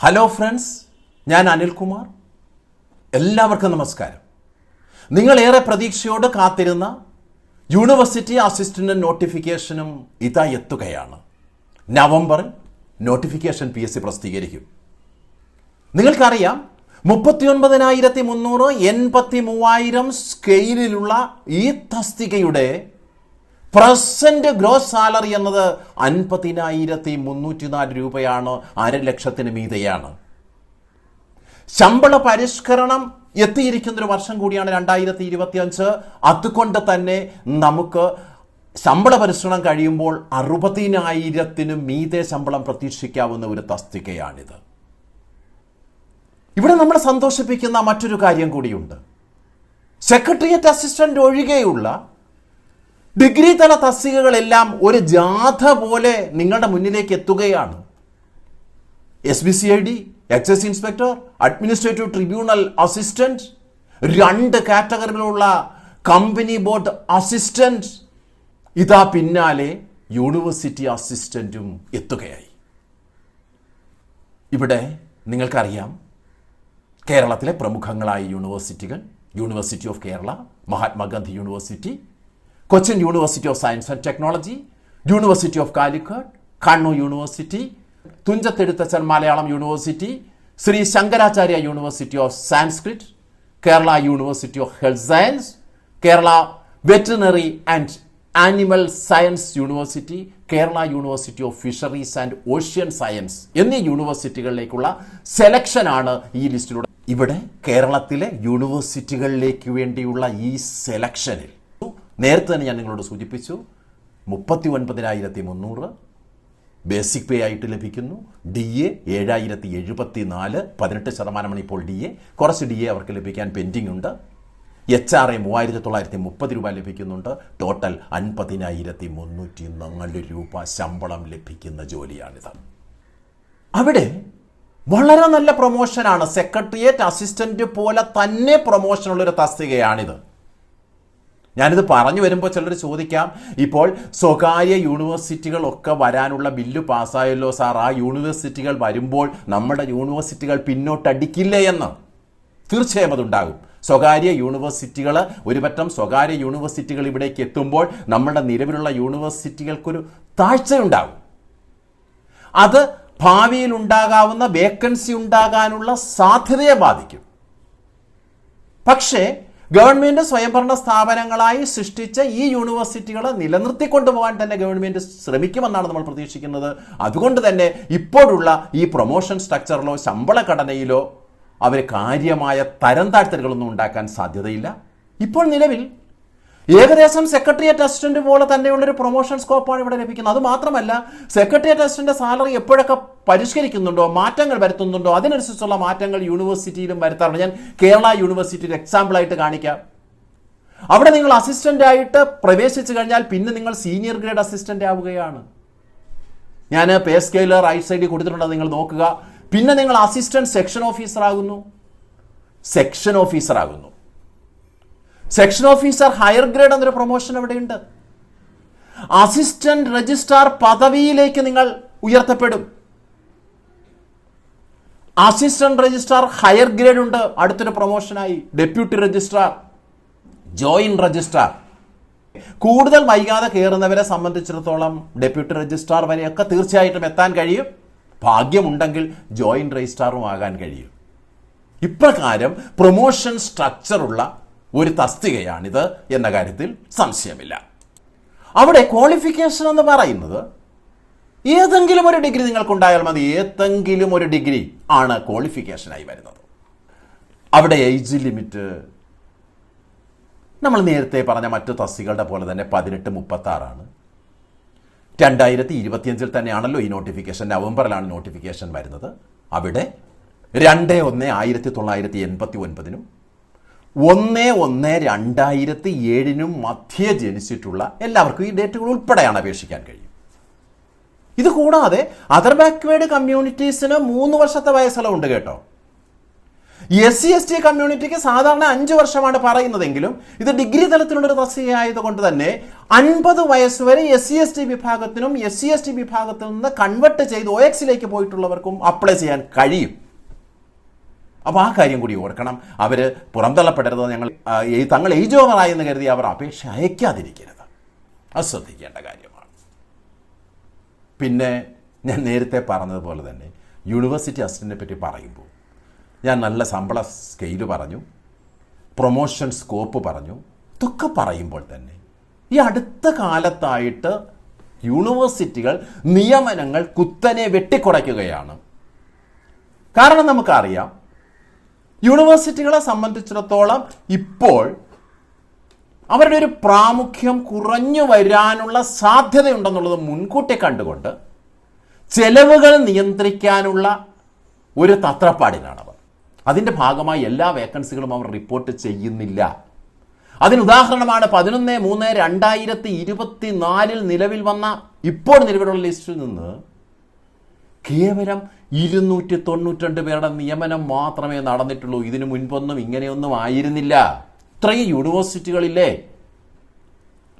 Hello friends ഞാൻ അനിൽകുമാർ. എല്ലാവർക്കും നമസ്കാരം. നിങ്ങളേറെ പ്രതീക്ഷയോട് കാത്തിരുന്ന യൂണിവേഴ്സിറ്റി അസിസ്റ്റന്റ് നോട്ടിഫിക്കേഷനും ഇതാ എത്തുകയാണ്. നവംബറിൽ നോട്ടിഫിക്കേഷൻ പി എസ് സി പ്രസിദ്ധീകരിക്കും. നിങ്ങൾക്കറിയാം മുപ്പത്തിയൊൻപതിനായിരത്തി മുന്നൂറ് എൺപത്തി മൂവായിരം സ്കെയിലിലുള്ള ഈ തസ്തികയുടെ പ്രസന്റ് ഗ്രോസ് സാലറി എന്നത് അൻപതിനായിരത്തി മുന്നൂറ്റി നാല് രൂപയാണ് അര ലക്ഷത്തിന് മീതെയാണ്. ശമ്പള പരിഷ്കരണം എത്തിയിരിക്കുന്ന ഒരു വർഷം കൂടിയാണ് രണ്ടായിരത്തി ഇരുപത്തി അഞ്ച് അതുകൊണ്ട് തന്നെ നമുക്ക് ശമ്പള പരിശ്രമം കഴിയുമ്പോൾ അറുപതിനായിരത്തിന് മീതെ ശമ്പളം പ്രതീക്ഷിക്കാവുന്ന ഒരു തസ്തികയാണിത്. ഇവിടെ നമ്മളെ സന്തോഷിപ്പിക്കുന്ന മറ്റൊരു കാര്യം കൂടിയുണ്ട്. സെക്രട്ടേറിയറ്റ് അസിസ്റ്റന്റ് ഒഴികെയുള്ള ഡിഗ്രി തല തസ്തികകളെല്ലാം ഒരു ജാഥ പോലെ നിങ്ങളുടെ മുന്നിലേക്ക് എത്തുകയാണ്. S B C I D excise inspector administrative tribunal assistant രണ്ട് കാറ്റഗറിയിലുള്ള കമ്പനി ബോർഡ് അസിസ്റ്റന്റ്. ഇതാ പിന്നാലെ യൂണിവേഴ്സിറ്റി അസിസ്റ്റന്റും എത്തുകയായി. ഇവിടെ നിങ്ങൾക്കറിയാം കേരളത്തിലെ പ്രമുഖങ്ങളായ യൂണിവേഴ്സിറ്റികൾ university of Kerala Mahatma Gandhi university Cochin university of science and technology university of Calicut Kannur university Thunchath Ezhuthachan Malayalam university Shri Shankaracharya university of Sanskrit Kerala university of health science Kerala veterinary and animal science university Kerala university of fisheries and ocean science എന്നീ യൂണിവേഴ്സിറ്റികളിലേക്കുള്ള സെലക്ഷനാണ് ഈ ലിസ്റ്റിലൂടെ ഇവിടെ കേരളത്തിലെ യൂണിവേഴ്സിറ്റികളിലേക്ക് വേണ്ടിയുള്ള ഈ സെലക്ഷനിൽ നേരത്തെ തന്നെ ഞാൻ നിങ്ങളോട് സൂചിപ്പിച്ചു മുപ്പത്തി ഒൻപതിനായിരത്തി മുന്നൂറ് ബേസിക് പേ ആയിട്ട് ലഭിക്കുന്നു. ഡി എ ഏഴായിരത്തി എഴുപത്തി നാല് പതിനെട്ട് ശതമാനമാണ് ഇപ്പോൾ ഡി എ. കുറച്ച് ഡി എ അവർക്ക് ലഭിക്കാൻ പെൻഡിംഗ് ഉണ്ട്. എച്ച് ആർ എ മൂവായിരത്തി തൊള്ളായിരത്തി മുപ്പത് രൂപ ലഭിക്കുന്നുണ്ട്. ടോട്ടൽ അൻപതിനായിരത്തി മുന്നൂറ്റി നാല് രൂപ ശമ്പളം ലഭിക്കുന്ന ജോലിയാണിത്. അവിടെ വളരെ നല്ല പ്രൊമോഷനാണ് സെക്രട്ടേറിയറ്റ് അസിസ്റ്റന്റ് പോലെ തന്നെ പ്രൊമോഷനുള്ളൊരു തസ്തികയാണിത്. ഞാനിത് പറഞ്ഞു വരുമ്പോൾ ചിലർ ചോദിക്കാം ഇപ്പോൾ സ്വകാര്യ യൂണിവേഴ്സിറ്റികളൊക്കെ വരാനുള്ള ബില്ല് പാസ്സായല്ലോ സാർ. ആ യൂണിവേഴ്സിറ്റികൾ വരുമ്പോൾ നമ്മുടെ യൂണിവേഴ്സിറ്റികൾ പിന്നോട്ടടിക്കില്ലേ എന്ന്? തീർച്ചയായും അതുണ്ടാകും. സ്വകാര്യ യൂണിവേഴ്സിറ്റികൾ ഒരുപറ്റം സ്വകാര്യ യൂണിവേഴ്സിറ്റികൾ ഇവിടേക്ക് എത്തുമ്പോൾ നമ്മുടെ നിലവിലുള്ള യൂണിവേഴ്സിറ്റികൾക്കൊരു താഴ്ചയുണ്ടാകും. അത് ഭാവിയിൽ ഉണ്ടാകാവുന്ന വേക്കൻസി ഉണ്ടാകാനുള്ള സാധ്യതയെ ബാധിക്കും. പക്ഷേ ഗവൺമെന്റ് സ്വയംഭരണ സ്ഥാപനങ്ങളായി സൃഷ്ടിച്ച ഈ യൂണിവേഴ്സിറ്റികളെ നിലനിർത്തിക്കൊണ്ടുപോകാൻ തന്നെ ഗവൺമെന്റ് ശ്രമിക്കുമെന്നാണ് നമ്മൾ പ്രതീക്ഷിക്കുന്നത്. അതുകൊണ്ട് തന്നെ ഇപ്പോഴുള്ള ഈ പ്രൊമോഷൻ സ്ട്രക്ചറിലോ ശമ്പള ഘടനയിലോ അവർ കാര്യമായ തരം താഴ്ത്തലുകളൊന്നും ഉണ്ടാക്കാൻ സാധ്യതയില്ല. ഇപ്പോൾ നിലവിൽ ഏകദേശം സെക്രട്ടേറിയറ്റ് അസിസ്റ്റന്റ് പോലെ തന്നെയുള്ളൊരു പ്രൊമോഷൻ സ്കോപ്പാണ് ഇവിടെ ലഭിക്കുന്നത്. അത് മാത്രമല്ല സെക്രട്ടേറിയറ്റ് അസിസ്റ്റന്റ് സാലറി എപ്പോഴൊക്കെ പരിഷ്കരിക്കുന്നുണ്ടോ മാറ്റങ്ങൾ വരുത്തുന്നുണ്ടോ അതിനനുസരിച്ചുള്ള മാറ്റങ്ങൾ യൂണിവേഴ്സിറ്റിയിലും വരുത്താറുണ്ട്. ഞാൻ കേരള യൂണിവേഴ്സിറ്റിയുടെ എക്സാമ്പിൾ ആയിട്ട് കാണിക്കാം. അവിടെ നിങ്ങൾ അസിസ്റ്റന്റ് ആയിട്ട് പ്രവേശിച്ചു കഴിഞ്ഞാൽ പിന്നെ നിങ്ങൾ സീനിയർ ഗ്രേഡ് അസിസ്റ്റന്റ് ആവുകയാണ്. ഞാൻ പേ സ്കെയിലർ റൈറ്റ് സൈഡിൽ കൊടുത്തിട്ടുണ്ട് നിങ്ങൾ നോക്കുക. പിന്നെ നിങ്ങൾ അസിസ്റ്റന്റ് സെക്ഷൻ ഓഫീസർ ആകുന്നു. സെക്ഷൻ ഓഫീസർ ആകുന്നു. സെക്ഷൻ ഓഫീസർ ഹയർ ഗ്രേഡ് എന്നൊരു പ്രൊമോഷൻ അവിടെയുണ്ട്. അസിസ്റ്റന്റ് രജിസ്ട്രാർ പദവിയിലേക്ക് നിങ്ങൾ ഉയർത്തപ്പെടും. അസിസ്റ്റന്റ് രജിസ്ട്രാർ ഹയർ ഗ്രേഡ് ഉണ്ട്. അടുത്തൊരു പ്രൊമോഷനായി ഡെപ്യൂട്ടി രജിസ്ട്രാർ ജോയിന്റ് രജിസ്ട്രാർ കൂടുതൽ വൈകാതെ കയറുന്നവരെ സംബന്ധിച്ചിടത്തോളം ഡെപ്യൂട്ടി രജിസ്ട്രാർ വരെയൊക്കെ തീർച്ചയായിട്ടും എത്താൻ കഴിയും. ഭാഗ്യമുണ്ടെങ്കിൽ ജോയിന്റ് രജിസ്ട്രാറും ആകാൻ കഴിയും. ഇപ്രകാരം പ്രൊമോഷൻ സ്ട്രക്ചറുള്ള ഒരു തസ്തികയാണിത് എന്ന കാര്യത്തിൽ സംശയമില്ല. അവിടെ ക്വാളിഫിക്കേഷൻ എന്ന് പറയുന്നത് ഏതെങ്കിലും ഒരു ഡിഗ്രി നിങ്ങൾക്കുണ്ടായാൽ മതി. ഏതെങ്കിലും ഒരു ഡിഗ്രി ആണ് ക്വാളിഫിക്കേഷനായി വരുന്നത്. അവിടെ ഏജ് ലിമിറ്റ് നമ്മൾ നേരത്തെ പറഞ്ഞ മറ്റു തസ്തികളുടെ പോലെ തന്നെ പതിനെട്ട് മുപ്പത്തി ആറാണ് രണ്ടായിരത്തി ഇരുപത്തിയഞ്ചിൽ തന്നെയാണല്ലോ ഈ നോട്ടിഫിക്കേഷൻ നവംബറിലാണ് നോട്ടിഫിക്കേഷൻ വരുന്നത്. അവിടെ രണ്ട് ഒന്ന് ആയിരത്തി തൊള്ളായിരത്തി എൺപത്തി ഒൻപതിനും ഒന്ന് ഒന്ന് രണ്ടായിരത്തി ഏഴിനും മധ്യേ ജനിച്ചിട്ടുള്ള എല്ലാവർക്കും ഈ ഡേറ്റുകൾ ഉൾപ്പെടെയാണ് അപേക്ഷിക്കാൻ കഴിയും. ഇത് കൂടാതെ അതർ ബാക്ക്വേഡ് കമ്മ്യൂണിറ്റീസിന് മൂന്ന് വർഷത്തെ വയസ്സെല്ലാം ഉണ്ട് കേട്ടോ. എസ് സി എസ് ടി കമ്മ്യൂണിറ്റിക്ക് സാധാരണ അഞ്ച് വർഷമാണ് പറയുന്നതെങ്കിലും ഇത് ഡിഗ്രി തലത്തിലുള്ള ഒരു തസ്തിക ആയതുകൊണ്ട് തന്നെ അൻപത് വയസ്സ് വരെ എസ് സി എസ് ടി വിഭാഗത്തിനും എസ് സി എസ് ടി വിഭാഗത്തിൽ നിന്ന് കൺവെർട്ട് ചെയ്ത് ഒ എക്സിലേക്ക് പോയിട്ടുള്ളവർക്കും അപ്ലൈ ചെയ്യാൻ കഴിയും. അപ്പോൾ ആ കാര്യം കൂടി ഓർക്കണം. അവർ പുറന്തള്ളപ്പെടരുത്. ഞങ്ങൾ തങ്ങൾ ഏജ് ഓവറായി എന്ന് കരുതി അവർ അപേക്ഷ അയക്കാതിരിക്കരുത്. അത് ശ്രദ്ധിക്കേണ്ട കാര്യമാണ്. പിന്നെ ഞാൻ നേരത്തെ പറഞ്ഞതുപോലെ തന്നെ യൂണിവേഴ്സിറ്റി അസിസ്റ്റന്റിനെ പറ്റി പറയുമ്പോൾ ഞാൻ നല്ല ശമ്പള സ്കെയിൽ പറഞ്ഞു പ്രൊമോഷൻ സ്കോപ്പ് പറഞ്ഞു ഇതൊക്കെ പറയുമ്പോൾ തന്നെ ഈ അടുത്ത കാലത്തായിട്ട് യൂണിവേഴ്സിറ്റികൾ നിയമനങ്ങൾ കുത്തനെ വെട്ടിക്കുറയ്ക്കുകയാണ്. കാരണം നമുക്കറിയാം യൂണിവേഴ്സിറ്റികളെ സംബന്ധിച്ചിടത്തോളം ഇപ്പോൾ അവരുടെ ഒരു പ്രാമുഖ്യം കുറഞ്ഞു വരാനുള്ള സാധ്യതയുണ്ടെന്നുള്ളത് മുൻകൂട്ടി കണ്ടുകൊണ്ട് ചെലവുകൾ നിയന്ത്രിക്കാനുള്ള ഒരു തത്രപ്പാടിലാണ് അവർ അതിന്റെ ഭാഗമായി എല്ലാ വേക്കൻസികളും അവർ റിപ്പോർട്ട് ചെയ്യുന്നില്ല. അതിനുദാഹരണമാണ് പതിനൊന്ന് മൂന്ന് രണ്ടായിരത്തി ഇരുപത്തി നാലിൽ നിലവിൽ വന്ന ഇപ്പോൾ നിലവിലുള്ള ലിസ്റ്റിൽ നിന്ന് കേവലം ഇരുന്നൂറ്റി തൊണ്ണൂറ്റി പേരുടെ നിയമനം മാത്രമേ നടന്നിട്ടുള്ളൂ. ഇതിനു മുൻപൊന്നും ഇങ്ങനെയൊന്നും ആയിരുന്നില്ല. ഇത്രയും യൂണിവേഴ്സിറ്റികളില്ലേ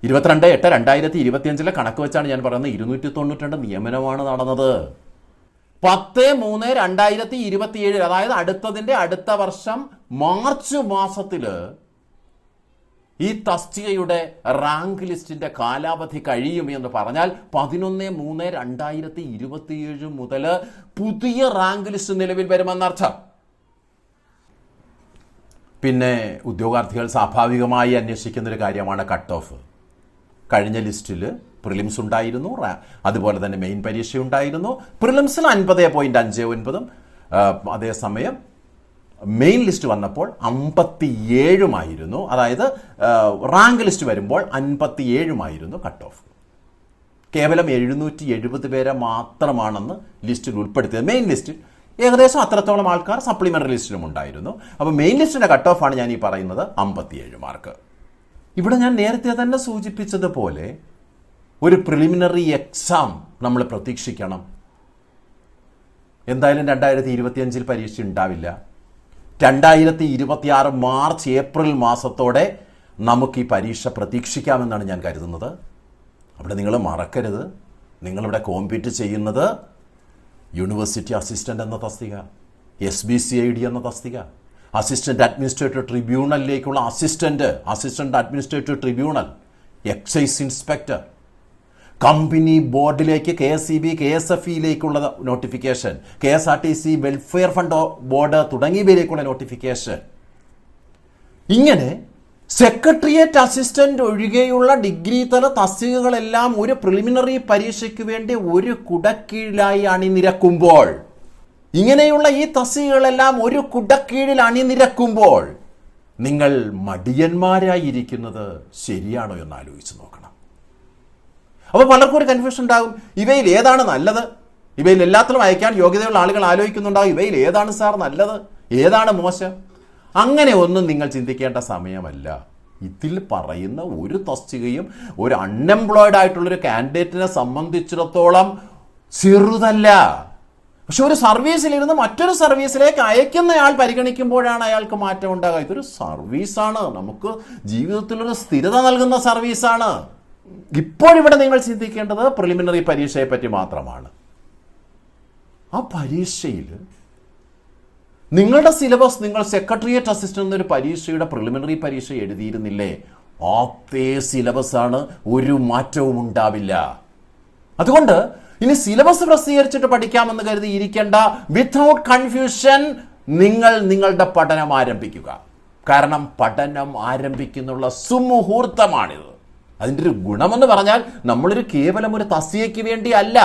ഇരുപത്തിരണ്ട് എട്ട് രണ്ടായിരത്തി ഇരുപത്തിയഞ്ചിലെ കണക്ക് വെച്ചാണ് ഞാൻ പറയുന്നത് ഇരുന്നൂറ്റി തൊണ്ണൂറ്റി നിയമനമാണ് നടന്നത്. പത്ത് മൂന്ന് രണ്ടായിരത്തി ഇരുപത്തിയേഴ് അതായത് അടുത്തതിന്റെ അടുത്ത വർഷം മാർച്ച് മാസത്തിൽ ഈ തസ്തികയുടെ റാങ്ക് ലിസ്റ്റിന്റെ കാലാവധി കഴിയും എന്ന് പറഞ്ഞാൽ പതിനൊന്ന് മൂന്ന് രണ്ടായിരത്തി ഇരുപത്തിയേഴ് മുതൽ പുതിയ റാങ്ക് ലിസ്റ്റ് നിലവിൽ വരുമെന്നർത്ഥം പിന്നെ ഉദ്യോഗാർത്ഥികൾ സ്വാഭാവികമായി അന്വേഷിക്കുന്ന ഒരു കാര്യമാണ് കട്ട് ഓഫ് കഴിഞ്ഞ ലിസ്റ്റിൽ പ്രിലിംസ് ഉണ്ടായിരുന്നു അതുപോലെ തന്നെ മെയിൻ പരീക്ഷ ഉണ്ടായിരുന്നു പ്രിലിംസിൽ അൻപത് പോയിന്റ് അഞ്ച് ഒൻപതും അതേസമയം മെയിൻ ലിസ്റ്റ് വന്നപ്പോൾ അമ്പത്തി ഏഴുമായിരുന്നു അതായത് റാങ്ക് ലിസ്റ്റ് വരുമ്പോൾ അൻപത്തി ഏഴുമായിരുന്നു കട്ട് ഓഫ് കേവലം എഴുന്നൂറ്റി എഴുപത് പേരെ മാത്രമാണെന്ന് ലിസ്റ്റിൽ ഉൾപ്പെടുത്തിയത്. മെയിൻ ലിസ്റ്റിൽ ഏകദേശം അത്രത്തോളം ആൾക്കാർ സപ്ലിമെന്ററി ലിസ്റ്റിലും ഉണ്ടായിരുന്നു. അപ്പോൾ മെയിൻ ലിസ്റ്റിന്റെ കട്ട് ഓഫാണ് ഞാൻ ഈ പറയുന്നത് അമ്പത്തിയേഴ് മാർക്ക്. ഇവിടെ ഞാൻ നേരത്തെ തന്നെ സൂചിപ്പിച്ചതുപോലെ ഒരു പ്രിലിമിനറി എക്സാം നമ്മൾ പ്രതീക്ഷിക്കണം. എന്തായാലും രണ്ടായിരത്തി ഇരുപത്തിയഞ്ചിൽ പരീക്ഷ ഉണ്ടാവില്ല. രണ്ടായിരത്തി ഇരുപത്തിയാറ് മാർച്ച് ഏപ്രിൽ മാസത്തോടെ നമുക്ക് ഈ പരീക്ഷ പ്രതീക്ഷിക്കാമെന്നാണ് ഞാൻ കരുതുന്നത്. അവിടെ നിങ്ങൾ മറക്കരുത്. നിങ്ങളിവിടെ കോമ്പീറ്റ് ചെയ്യുന്നത് യൂണിവേഴ്സിറ്റി അസിസ്റ്റന്റ് എന്ന തസ്തിക S B C I D എന്ന തസ്തിക assistant administrative ട്രിബ്യൂണലിലേക്കുള്ള assistant assistant administrative tribunal excise inspector company ബോർഡിലേക്ക് K S E B K S F ഇയിലേക്കുള്ള notification K S R T C welfare fund board തുടങ്ങിയവയിലേക്കുള്ള notification ഇങ്ങനെ secretariat assistant ഒഴികെയുള്ള degree തല തസ്തികകളെല്ലാം ഒരു preliminary പരീക്ഷയ്ക്ക് വേണ്ടി ഒരു കുടക്കീഴിലായി അണിനിരക്കുമ്പോൾ ഇങ്ങനെയുള്ള ഈ തസ്തികകളെല്ലാം ഒരു കുടക്കീഴിൽ അണിനിരക്കുമ്പോൾ നിങ്ങൾ മടിയന്മാരായിരിക്കുന്നത് ശരിയാണോ എന്ന് ആലോചിച്ച് നോക്കണം. അപ്പോൾ പലർക്കും ഒരു കൺഫ്യൂഷൻ ഉണ്ടാകും. ഇവയിൽ ഏതാണ് നല്ലത്? ഇവയിൽ എല്ലാത്തിലും അയക്കാൻ യോഗ്യതയുള്ള ആളുകൾ ആലോചിക്കുന്നുണ്ടാകും ഇവയിൽ ഏതാണ് സാർ നല്ലത്? ഏതാണ് മോശം? അങ്ങനെ ഒന്നും നിങ്ങൾ ചിന്തിക്കേണ്ട സമയമല്ല. ഇതിൽ പറയുന്ന ഒരു തസ്തികയും ഒരു അൺഎംപ്ലോയിഡ് ആയിട്ടുള്ളൊരു കാൻഡിഡേറ്റിനെ സംബന്ധിച്ചിടത്തോളം ചെറുതല്ല. പക്ഷെ ഒരു സർവീസിലിരുന്ന് മറ്റൊരു സർവീസിലേക്ക് അയക്കുന്നയാൾ പരിഗണിക്കുമ്പോഴാണ് അയാൾക്ക് മാറ്റം ഉണ്ടാകുക ഇതൊരു സർവീസാണ്. നമുക്ക് ജീവിതത്തിലൊരു സ്ഥിരത നൽകുന്ന സർവീസാണ്. ഇപ്പോഴിവിടെ നിങ്ങൾ ചിന്തിക്കേണ്ടത് പ്രിലിമിനറി പരീക്ഷയെ പറ്റി മാത്രമാണ്. ആ പരീക്ഷയിൽ നിങ്ങളുടെ സിലബസ് നിങ്ങൾ സെക്രട്ടേറിയറ്റ് അസിസ്റ്റന്റ് എന്നൊരു പരീക്ഷയുടെ പ്രിലിമിനറി പരീക്ഷ എഴുതിയിരുന്നില്ലേ? അതേ സിലബസാണ് ഒരു മാറ്റവും ഉണ്ടാവില്ല. അതുകൊണ്ട് ഇനി സിലബസ് പ്രസിദ്ധീകരിച്ചിട്ട് പഠിക്കാമെന്ന് കരുതി ഇരിക്കേണ്ട വിത്തൗട്ട് കൺഫ്യൂഷൻ നിങ്ങൾ നിങ്ങളുടെ പഠനം ആരംഭിക്കുക. കാരണം പഠനം ആരംഭിക്കുന്നുള്ള സുമുഹൂർത്തമാണിത്. അതിന്റെ ഒരു ഗുണമെന്ന് പറഞ്ഞാൽ നമ്മളൊരു കേവലം ഒരു തസ്തികയ്ക്ക് വേണ്ടിയല്ല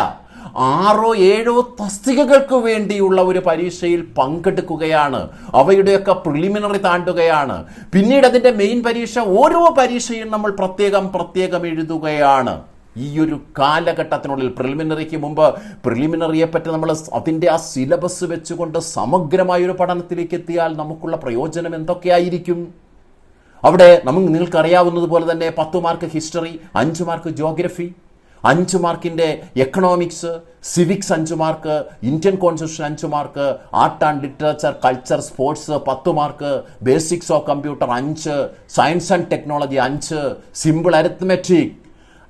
ആറോ ഏഴോ തസ്തികകൾക്ക് വേണ്ടിയുള്ള ഒരു പരീക്ഷയിൽ പങ്കെടുക്കുകയാണ്. അവയുടെയൊക്കെ പ്രിലിമിനറി താണ്ടുകയാണ്. പിന്നീട് അതിന്റെ മെയിൻ പരീക്ഷ ഓരോ പരീക്ഷയും നമ്മൾ പ്രത്യേകം പ്രത്യേകം എഴുതുകയാണ്. ഈ ഒരു കാലഘട്ടത്തിനുള്ളിൽ പ്രിലിമിനറിക്ക് മുമ്പ് പ്രിലിമിനറിയെ പറ്റി നമ്മൾ അതിന്റെ ആ സിലബസ് വെച്ചുകൊണ്ട് സമഗ്രമായൊരു പഠനത്തിലേക്ക് എത്തിയാൽ നമുക്കുള്ള പ്രയോജനം എന്തൊക്കെയായിരിക്കും? അവിടെ നമുക്ക് നിങ്ങൾക്കറിയാവുന്നതുപോലെ തന്നെ പത്ത് മാർക്ക് ഹിസ്റ്ററി അഞ്ച് മാർക്ക് ജോഗ്രഫി അഞ്ച് മാർക്കിന്റെ എക്കണോമിക്സ് സിവിക്സ് അഞ്ച് മാർക്ക് ഇന്ത്യൻ കോൺസ്റ്റിറ്റ്യൂഷൻ അഞ്ച് mark art and literature culture sports പത്ത് മാർക്ക് ബേസിക്സ് ഓഫ് കമ്പ്യൂട്ടർ അഞ്ച് സയൻസ് ആൻഡ് ടെക്നോളജി അഞ്ച് simple arithmetic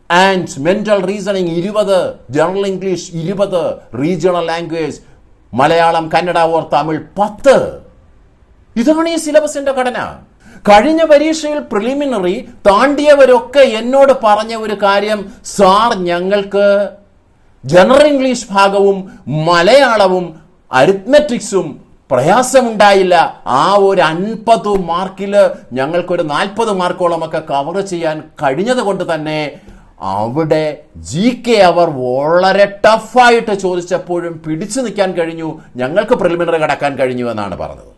and mental reasoning ഇരുപത് ജനറൽ ഇംഗ്ലീഷ് ഇരുപത് regional language Malayalam Kannada or Tamil പത്ത്. ഇതാണ് ഈ സിലബസിന്റെ ഘടന. കഴിഞ്ഞ പരീക്ഷയിൽ പ്രിലിമിനറി താണ്ടിയവരൊക്കെ എന്നോട് പറഞ്ഞ ഒരു കാര്യം സാർ ഞങ്ങൾക്ക് ജനറൽ ഇംഗ്ലീഷ് ഭാഗവും മലയാളവും അരിത്മെറ്റിക്സും പ്രയാസമുണ്ടായില്ല. ആ ഒരു അൻപത് മാർക്കിൽ ഞങ്ങൾക്കൊരു നാൽപ്പത് മാർക്കോളമൊക്കെ കവർ ചെയ്യാൻ കഴിഞ്ഞത് കൊണ്ട് തന്നെ അവിടെ ജി കെ അവർ വളരെ ടഫായിട്ട് ചോദിച്ചപ്പോഴും പിടിച്ചു നിൽക്കാൻ കഴിഞ്ഞു. ഞങ്ങൾക്ക് പ്രിലിമിനറി കടക്കാൻ കഴിഞ്ഞു എന്നാണ് പറഞ്ഞത്.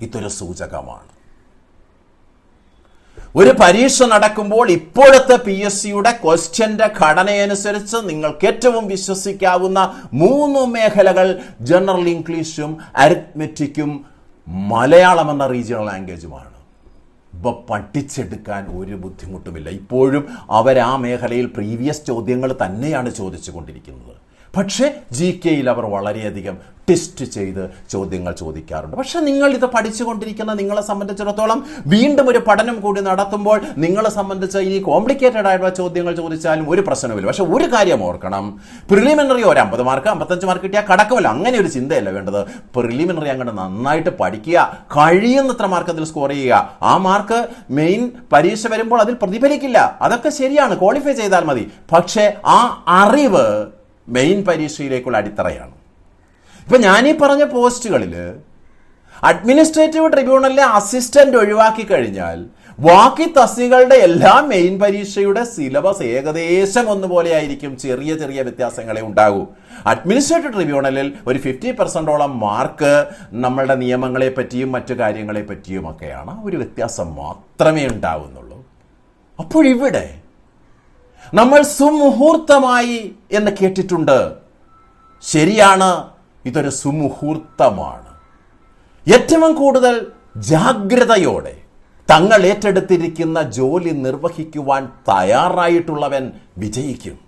ഇതൊരു സൂചകമാണ്. ഒരു പരീക്ഷ നടക്കുമ്പോൾ ഇപ്പോഴത്തെ പി എസ് സിയുടെ ക്വസ്റ്റ്യന്റെ ഘടനയനുസരിച്ച് നിങ്ങൾക്ക് ഏറ്റവും വിശ്വസിക്കാവുന്ന മൂന്ന് മേഖലകൾ ജനറൽ ഇംഗ്ലീഷും അരിത്മെറ്റിക്കും മലയാളം എന്ന റീജിയണൽ ലാംഗ്വേജുമാണ് ഇപ്പൊ പഠിച്ചെടുക്കാൻ ഒരു ബുദ്ധിമുട്ടുമില്ല. ഇപ്പോഴും അവർ ആ മേഖലയിൽ പ്രീവിയസ് ചോദ്യങ്ങൾ തന്നെയാണ് ചോദിച്ചു കൊണ്ടിരിക്കുന്നത് പക്ഷേ ജി കെയിൽ അവർ വളരെയധികം ടെസ്റ്റ് ചെയ്ത് ചോദ്യങ്ങൾ ചോദിക്കാറുണ്ട്. പക്ഷേ നിങ്ങൾ ഇത് പഠിച്ചുകൊണ്ടിരിക്കുന്ന നിങ്ങളെ സംബന്ധിച്ചിടത്തോളം വീണ്ടും ഒരു പഠനം കൂടി നടത്തുമ്പോൾ നിങ്ങളെ സംബന്ധിച്ച് ഈ കോംപ്ലിക്കേറ്റഡ് ആയിട്ടുള്ള ചോദ്യങ്ങൾ ചോദിച്ചാലും ഒരു പ്രശ്നമില്ല പക്ഷേ ഒരു കാര്യം ഓർക്കണം. പ്രിലിമിനറി ഒരു അമ്പത് മാർക്ക് അമ്പത്തഞ്ച് മാർക്ക് കിട്ടിയാൽ കടക്കുമല്ലോ അങ്ങനെ ഒരു ചിന്തയല്ല വേണ്ടത്. പ്രിലിമിനറി അങ്ങോട്ട് നന്നായിട്ട് പഠിക്കുക. കഴിയുന്നത്ര മാർക്ക് അതിൽ സ്കോർ ചെയ്യുക. ആ മാർക്ക് മെയിൻ പരീക്ഷ വരുമ്പോൾ അതിൽ പ്രതിഫലിക്കില്ല. അതൊക്കെ ശരിയാണ്. ക്വാളിഫൈ ചെയ്താൽ മതി. പക്ഷേ ആ അറിവ് മെയിൻ പരീക്ഷയിലേക്കുള്ള അടിത്തറയാണ്. ഇപ്പൊ ഞാനീ പറഞ്ഞ പോസ്റ്റുകളിൽ അഡ്മിനിസ്ട്രേറ്റീവ് ട്രിബ്യൂണലിലെ അസിസ്റ്റന്റ് ഒഴിവാക്കി കഴിഞ്ഞാൽ ബാക്കി തസ്തികളുടെ എല്ലാ മെയിൻ പരീക്ഷയുടെ സിലബസ് ഏകദേശം ഒന്നുപോലെ ആയിരിക്കും ചെറിയ ചെറിയ വ്യത്യാസങ്ങളെ ഉണ്ടാകൂ. അഡ്മിനിസ്ട്രേറ്റീവ് ട്രിബ്യൂണലിൽ ഒരു ഫിഫ്റ്റി പെർസെന്റോളം മാർക്ക് നമ്മളുടെ നിയമങ്ങളെ പറ്റിയും മറ്റു കാര്യങ്ങളെ പറ്റിയുമൊക്കെയാണ് ഒരു വ്യത്യാസം മാത്രമേ ഉണ്ടാവുന്നുള്ളൂ. അപ്പോഴിവിടെ നമ്മൾ സുമുഹൂർത്തമായി എന്ന് കേട്ടിട്ടുണ്ട്. ശരിയാണ് ഇതൊരു സുമുഹൂർത്തമാണ്. ഏറ്റവും കൂടുതൽ ജാഗ്രതയോടെ തങ്ങൾ ഏറ്റെടുത്തിരിക്കുന്ന ജോലി നിർവഹിക്കുവാൻ തയ്യാറായിട്ടുള്ളവൻ വിജയിക്കും.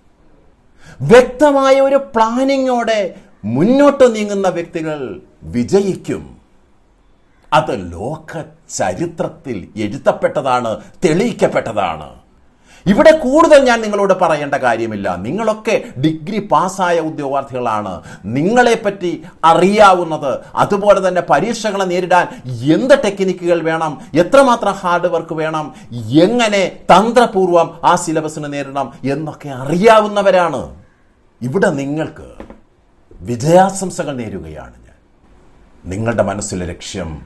വ്യക്തമായ ഒരു പ്ലാനിങ്ങോടെ മുന്നോട്ട് നീങ്ങുന്ന വ്യക്തികൾ വിജയിക്കും. അത് ലോക ചരിത്രത്തിൽ എഴുതപ്പെട്ടതാണ് തെളിയിക്കപ്പെട്ടതാണ്. ഇവിടെ കൂടുതൽ ഞാൻ നിങ്ങളോട് പറയേണ്ട കാര്യമില്ല. നിങ്ങളൊക്കെ ഡിഗ്രി പാസ്സായ ഉദ്യോഗാർത്ഥികളാണ്. നിങ്ങളെപ്പറ്റി അറിയാവുന്നത്. അതുപോലെ തന്നെ പരീക്ഷകളെ നേരിടാൻ എന്ത് ടെക്നിക്കുകൾ വേണം? എത്രമാത്രം ഹാർഡ് വർക്ക് വേണം? എങ്ങനെ തന്ത്രപൂർവം ആ സിലബസിന് നേരിടണം എന്നൊക്കെ അറിയാവുന്നവരാണ്. ഇവിടെ നിങ്ങൾക്ക് വിജയാശംസകൾ നേരുകയാണ് ഞാൻ. നിങ്ങളുടെ മനസ്സിലെ ലക്ഷ്യം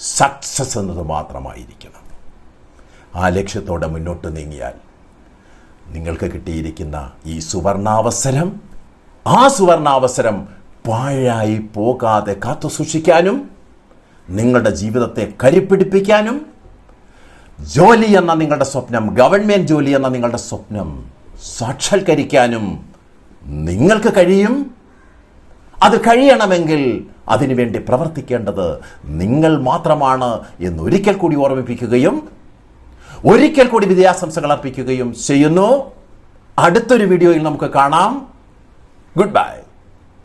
സക്സസ് എന്നത് മാത്രമായിരിക്കണം. ആ ലക്ഷ്യത്തോടെ മുന്നോട്ട് നീങ്ങിയാൽ നിങ്ങൾക്ക് കിട്ടിയിരിക്കുന്ന ഈ സുവർണാവസരം ആ സുവർണാവസരം പാഴായി പോകാതെ കാത്തു സൂക്ഷിക്കാനും നിങ്ങളുടെ ജീവിതത്തെ കരിപ്പിടിപ്പിക്കാനും ജോലി എന്ന നിങ്ങളുടെ സ്വപ്നം ഗവൺമെന്റ് ജോലി എന്ന നിങ്ങളുടെ സ്വപ്നം സാക്ഷാത്കരിക്കാനും നിങ്ങൾക്ക് കഴിയും. അത് കഴിയണമെങ്കിൽ അതിനുവേണ്ടി പ്രവർത്തിക്കേണ്ടത് നിങ്ങൾ മാത്രമാണ് എന്നൊരിക്കൽ കൂടി ഓർമ്മിപ്പിക്കുകയും ഒരിക്കൽ കൂടി വിജയാശംസകൾ അർപ്പിക്കുകയും ചെയ്യുന്നു. അടുത്തൊരു വീഡിയോയിൽ നമുക്ക് കാണാം. Good bye